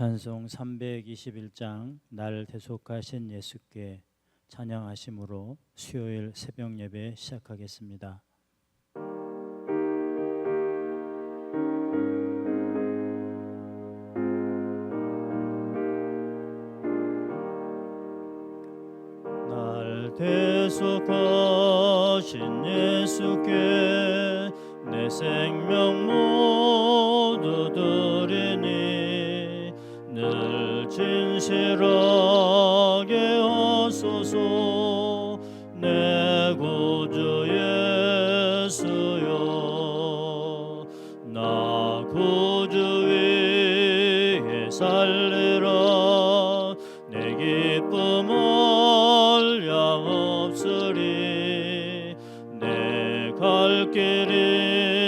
찬송 321장 날 대속하신 예수께 찬양하심으로 수요일 새벽 예배 시작하겠습니다. 날 대속하신 예수께 내 생명 모두 진실하게 하소서. 내 구주 예수여. 나 구주 위에 살리라. 내 기쁨을 양 없으리 내 갈길인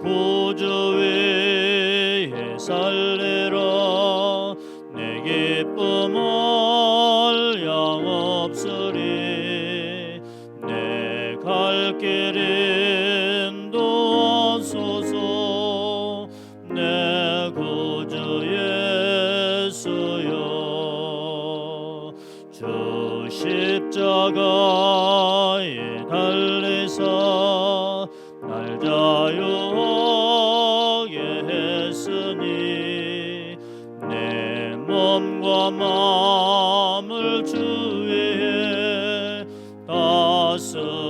나 구주 위에 살 주위에 다쓰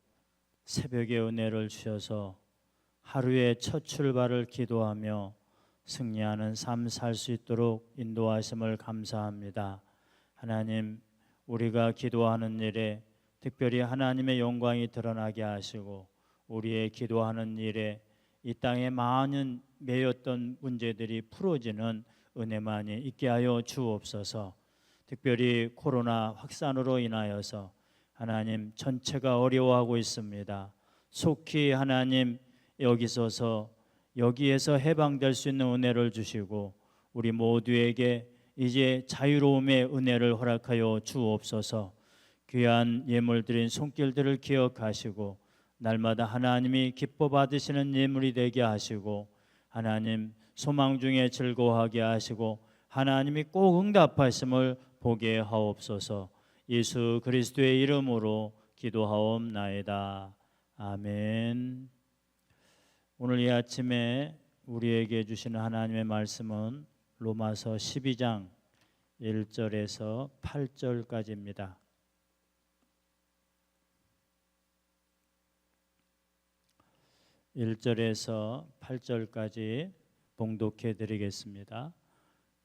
새벽의 은혜를 주셔서 하루의 첫 출발을 기도하며 승리하는 삶 살 수 있도록 인도하심을 감사합니다. 하나님, 우리가 기도하는 일에 특별히 하나님의 영광이 드러나게 하시고 우리의 기도하는 일에 이 땅에 많은 매였던 문제들이 풀어지는 은혜만이 있게 하여 주옵소서. 특별히 코로나 확산으로 인하여서 하나님 전체가 어려워하고 있습니다. 속히 하나님 여기서서 여기에서 해방될 수 있는 은혜를 주시고 우리 모두에게 이제 자유로움의 은혜를 허락하여 주옵소서. 귀한 예물 드린 손길들을 기억하시고 날마다 하나님이 기뻐 받으시는 예물이 되게 하시고 하나님 소망 중에 즐거워하게 하시고 하나님이 꼭 응답하심을 보게 하옵소서. 예수 그리스도의 이름으로 기도하옵나이다. 아멘. 오늘 이 아침에 우리에게 주시는 하나님의 말씀은 로마서 12장 1절에서 8절까지입니다. 1절에서 8절까지 봉독해 드리겠습니다.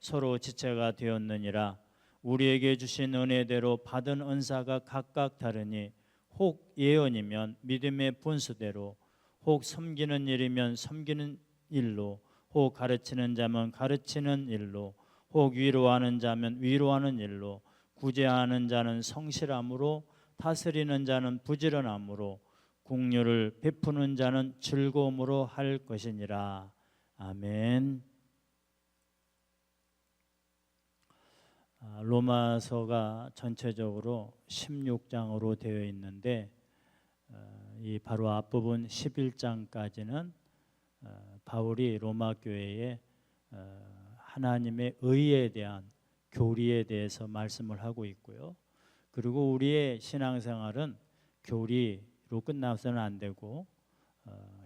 서로 지체가 되었느니라 우리에게 주신 은혜대로 받은 은사가 각각 다르니 혹 예언이면 믿음의 분수대로 혹 섬기는 일이면 섬기는 일로 혹 가르치는 자면 가르치는 일로 혹 위로하는 자면 위로하는 일로 구제하는 자는 성실함으로 다스리는 자는 부지런함으로 국류를 베푸는 자는 즐거움으로 할 것이니라 아멘. 로마서가 전체적으로 16장으로 되어 있는데 어, 이 바로 앞부분 11장까지는 어, 바울이 로마 교회에 어, 하나님의 의에 대한 교리에 대해서 말씀을 하고 있고요. 그리고 우리의 신앙생활은 교리로 끝나서는 안 되고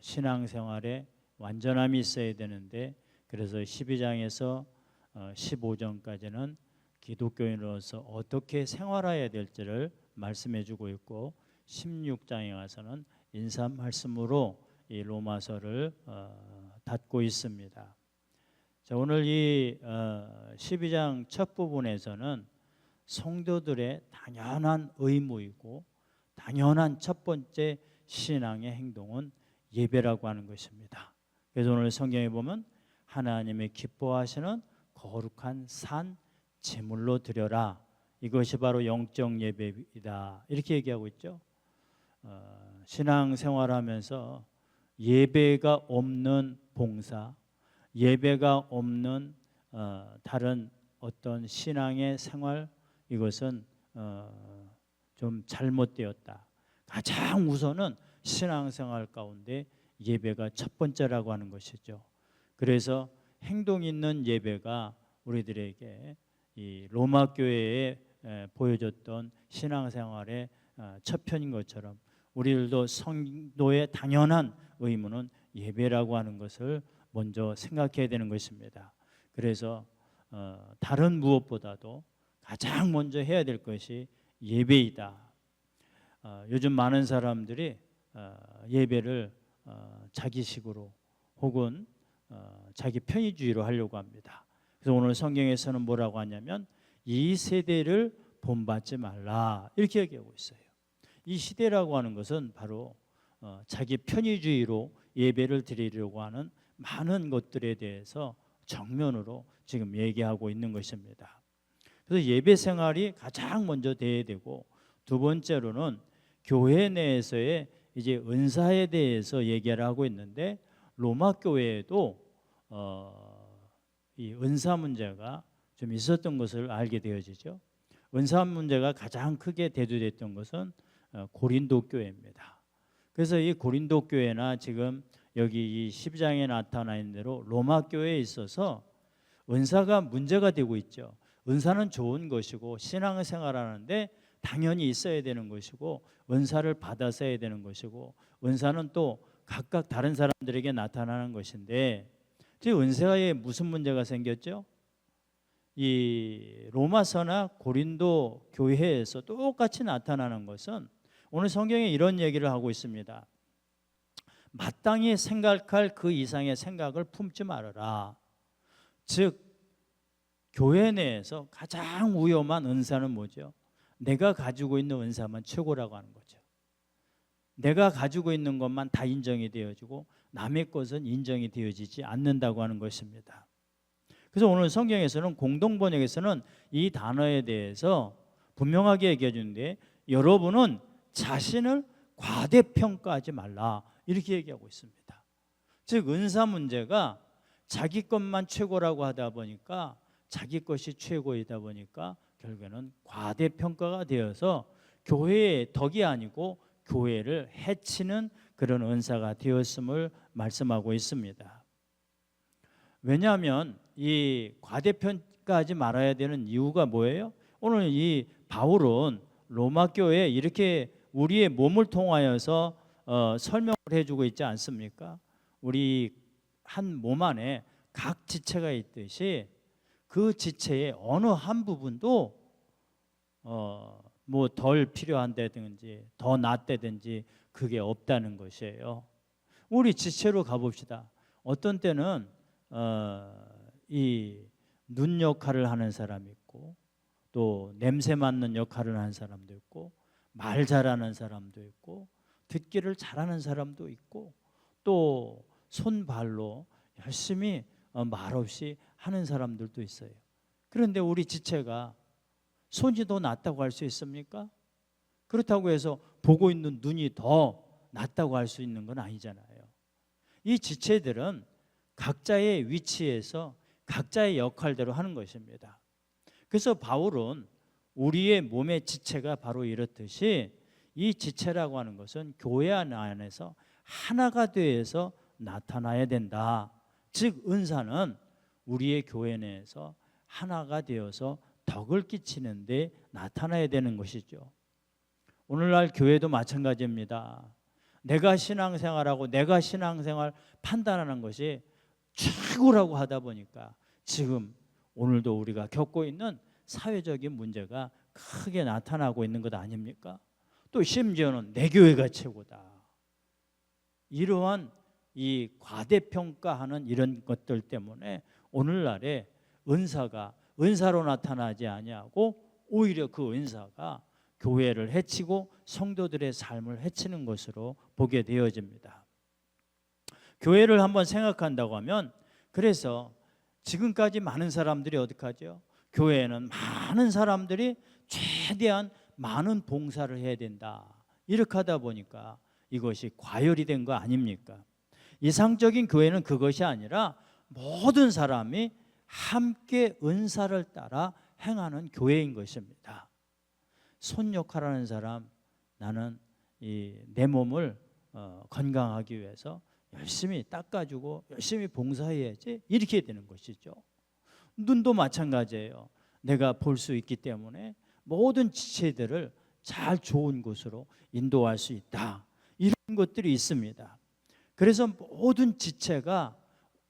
신앙생활에 완전함이 있어야 되는데 그래서 12장에서 15장까지는 기독교인으로서 어떻게 생활해야 될지를 말씀해 주고 있고 16장에 와서는 인사 말씀으로 이 로마서를 어, 닫고 있습니다. 자, 오늘 이 어, 12장 첫 부분에서는 성도들의 당연한 의무이고 당연한 첫 번째 신앙의 행동은 예배라고 하는 것입니다. 그래서 오늘 성경에 보면 하나님의 기뻐하시는 거룩한 산 제물로 드려라. 이것이 바로 영적 예배이다. 이렇게 얘기하고 있죠. 어, 신앙 생활하면서 예배가 없는 봉사, 예배가 없는 어, 다른 어떤 신앙의 생활 이것은 어, 좀 잘못되었다. 가장 우선은 신앙생활 가운데 예배가 첫 번째라고 하는 것이죠. 그래서 행동 있는 예배가 우리들에게 이 로마 교회에 보여줬던 신앙생활의 어, 첫 편인 것처럼 우리들도 성도의 당연한 의무는 예배라고 하는 것을 먼저 생각해야 되는 것입니다. 그래서 어, 다른 무엇보다도 가장 먼저 해야 될 것이 예배이다. 어, 요즘 많은 사람들이 예배를 자기식으로 혹은 자기 편의주의로 하려고 합니다. 그래서 오늘 성경에서는 뭐라고 하냐면 이 세대를 본받지 말라 이렇게 얘기하고 있어요. 이 시대라고 하는 것은 바로 어, 자기 편의주의로 예배를 드리려고 하는 많은 것들에 대해서 정면으로 지금 얘기하고 있는 것입니다. 그래서 예배 생활이 가장 먼저 돼야 되고 두 번째로는 교회 내에서의 이제 은사에 대해서 얘기를 하고 있는데 로마 교회에도 어, 이 은사 문제가 좀 있었던 것을 알게 되어지죠. 은사 문제가 가장 크게 대두됐던 것은 어, 고린도 교회입니다. 그래서 이 고린도 교회나 지금 여기 이 10장에 나타나 있는 대로 로마 교회에 있어서 은사가 문제가 되고 있죠. 은사는 좋은 것이고 신앙생활 하는데 당연히 있어야 되는 것이고 은사를 받아서야 되는 것이고 은사는 또 각각 다른 사람들에게 나타나는 것인데 즉 은사에 무슨 문제가 생겼죠? 이 로마서나 고린도 교회에서 똑같이 나타나는 것은 오늘 성경에 이런 얘기를 하고 있습니다. 마땅히 생각할 그 이상의 생각을 품지 말아라. 즉 교회 내에서 가장 위험한 은사는 뭐죠? 내가 가지고 있는 은사만 최고라고 하는 거죠. 내가 가지고 있는 것만 다 인정이 되어지고 남의 것은 인정이 되어지지 않는다고 하는 것입니다. 그래서 오늘 성경에서는 공동 번역에서는 이 단어에 대해서 분명하게 얘기해 주는데 여러분은 자신을 과대평가하지 말라 이렇게 얘기하고 있습니다. 즉 은사 문제가 자기 것만 최고라고 하다 보니까 자기 것이 최고이다 보니까 결국에는 과대평가가 되어서 교회의 덕이 아니고 교회를 해치는 그런 은사가 되었음을 말씀하고 있습니다. 왜냐하면 이 과대평가하지 말아야 되는 이유가 뭐예요? 오늘 이 바울은 로마 교회에 이렇게 우리의 몸을 통하여서 어, 설명을 해주고 있지 않습니까? 우리 한 몸 안에 각 지체가 있듯이 그 지체의 어느 한 부분도 어, 뭐 덜 필요한다든지 더 낫다든지 그게 없다는 것이에요. 우리 지체로 가봅시다. 어떤 때는 어, 이눈 역할을 하는 사람이 있고 또 냄새 맡는 역할을 하는 사람도 있고 말 잘하는 사람도 있고 듣기를 잘하는 사람도 있고 또 손발로 열심히 어, 말없이 하는 사람들도 있어요. 그런데 우리 지체가 손이 더 낫다고 할 수 있습니까? 그렇다고 해서 보고 있는 눈이 더 낫다고 할 수 있는 건 아니잖아요. 이 지체들은 각자의 위치에서 각자의 역할대로 하는 것입니다. 그래서 바울은 우리의 몸의 지체가 바로 이렇듯이 이 지체라고 하는 것은 교회 안에서 하나가 되어서 나타나야 된다. 즉 은사는 우리의 교회 내에서 하나가 되어서 덕을 끼치는데 나타나야 되는 것이죠. 오늘날 교회도 마찬가지입니다. 내가 신앙생활하고 내가 신앙생활 판단하는 것이 최고라고 하다 보니까 지금 오늘도 우리가 겪고 있는 사회적인 문제가 크게 나타나고 있는 것 아닙니까? 또 심지어는 내 교회가 최고다. 이러한 이 과대평가하는 이런 것들 때문에 오늘날에 은사가 은사로 나타나지 아니하고 오히려 그 은사가 교회를 해치고 성도들의 삶을 해치는 것으로 보게 되어집니다. 교회를 한번 생각한다고 하면 그래서 지금까지 많은 사람들이 어떻게 하죠? 교회에는 많은 사람들이 최대한 많은 봉사를 해야 된다. 이렇게 하다 보니까 이것이 과열이 된 거 아닙니까? 이상적인 교회는 그것이 아니라 모든 사람이 함께 은사를 따라 행하는 교회인 것입니다. 손 역할하는 사람 나는 이 내 몸을 어, 건강하기 위해서 열심히 닦아주고 열심히 봉사해야지 이렇게 되는 것이죠. 눈도 마찬가지예요. 내가 볼 수 있기 때문에 모든 지체들을 잘 좋은 곳으로 인도할 수 있다. 이런 것들이 있습니다. 그래서 모든 지체가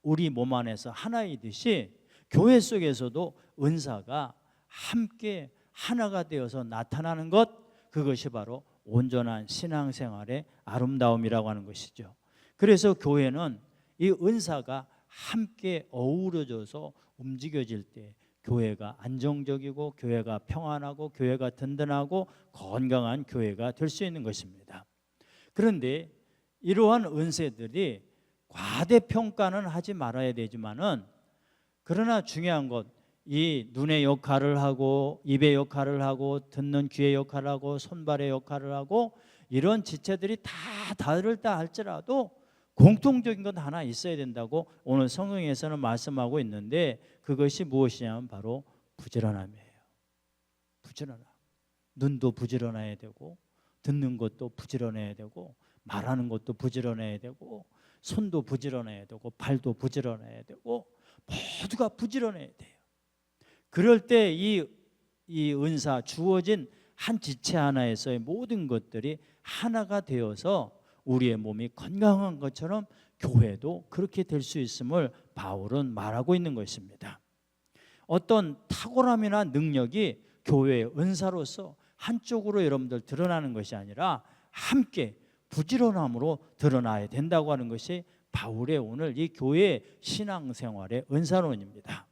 우리 몸 안에서 하나이듯이 교회 속에서도 은사가 함께 하나가 되어서 나타나는 것 그것이 바로 온전한 신앙생활의 아름다움이라고 하는 것이죠. 그래서 교회는 이 은사가 함께 어우러져서 움직여질 때 교회가 안정적이고 교회가 평안하고 교회가 든든하고 건강한 교회가 될 수 있는 것입니다. 그런데 이러한 은세들이 과대평가는 하지 말아야 되지만은 그러나 중요한 것 이 눈의 역할을 하고 입의 역할을 하고 듣는 귀의 역할을 하고 손발의 역할을 하고 이런 지체들이 다 다르다 할지라도 공통적인 것 하나 있어야 된다고 오늘 성경에서는 말씀하고 있는데 그것이 무엇이냐면 바로 부지런함이에요. 부지런함. 눈도 부지런해야 되고 듣는 것도 부지런해야 되고 말하는 것도 부지런해야 되고 손도 부지런해야 되고 발도 부지런해야 되고 모두가 부지런해야 돼요. 그럴 때 이 이 은사 주어진 한 지체 하나에서의 모든 것들이 하나가 되어서 우리의 몸이 건강한 것처럼 교회도 그렇게 될 수 있음을 바울은 말하고 있는 것입니다. 어떤 탁월함이나 능력이 교회의 은사로서 한쪽으로 여러분들 드러나는 것이 아니라 함께 부지런함으로 드러나야 된다고 하는 것이 바울의 오늘 이 교회 신앙생활의 은사론입니다.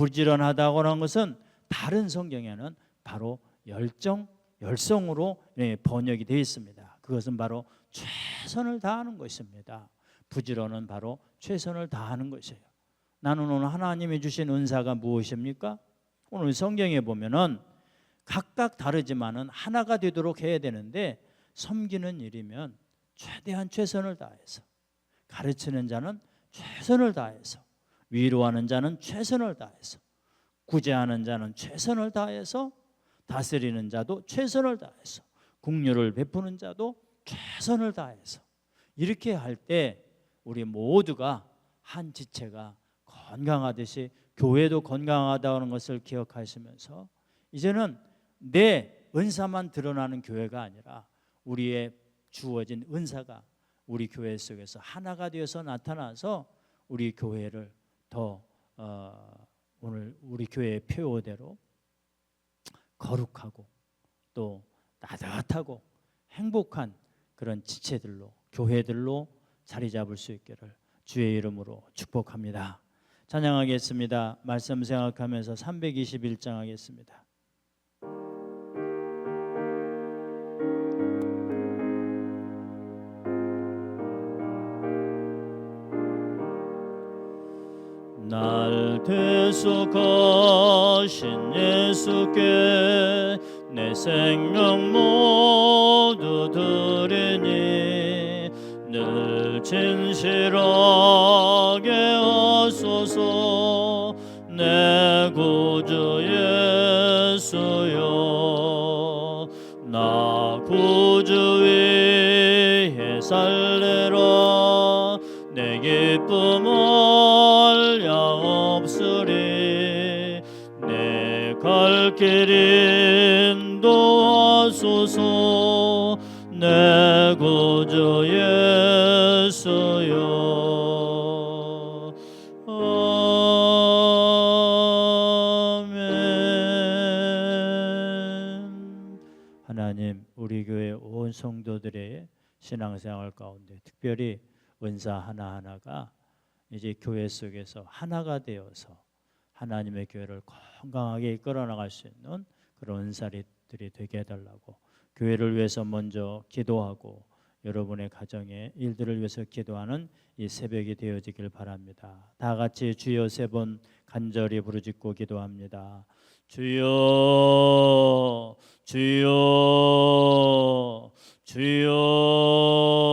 부지런하다고 하는 것은 다른 성경에는 바로 열정, 열성으로 예, 번역이 되어 있습니다. 그것은 바로 최선을 다하는 것입니다. 부지런은 바로 최선을 다하는 것이에요. 나는 오늘 하나님이 주신 은사가 무엇입니까? 오늘 성경에 보면은 각각 다르지만은 하나가 되도록 해야 되는데 섬기는 일이면 최대한 최선을 다해서 가르치는 자는 최선을 다해서 위로하는 자는 최선을 다해서 구제하는 자는 최선을 다해서 다스리는 자도 최선을 다해서 국류를 베푸는 자도 최선을 다해서. 이렇게 할 때 우리 모두가 한 지체가 건강하듯이 교회도 건강하다는 것을 기억하시면서 이제는 내 은사만 드러나는 교회가 아니라 우리의 주어진 은사가 우리 교회 속에서 하나가 되어서 나타나서 우리 교회를 더 어, 오늘 우리 교회의 표어대로 거룩하고 또 따뜻하고 행복한 그런 지체들로 교회들로 자리 잡을 수 있기를 주의 이름으로 축복합니다. 찬양하겠습니다. 말씀 생각하면서 321장 하겠습니다. 대속하신 예수께 내 생명 모두 드리니 늘 진실하게 하소서 갈길 인도하소서. 내 구주 예수여. 아멘. 하나님 우리 교회 온 성도들의 신앙생활 가운데 특별히 은사 하나하나가 이제 교회 속에서 하나가 되어서 하나님의 교회를 건강하게 이끌어 나갈 수 있는 그런 은사들이 되게 해달라고 교회를 위해서 먼저 기도하고 여러분의 가정의 일들을 위해서 기도하는 이 새벽이 되어지길 바랍니다. 다 같이 주여 세 번 간절히 부르짖고 기도합니다. 주여 주여 주여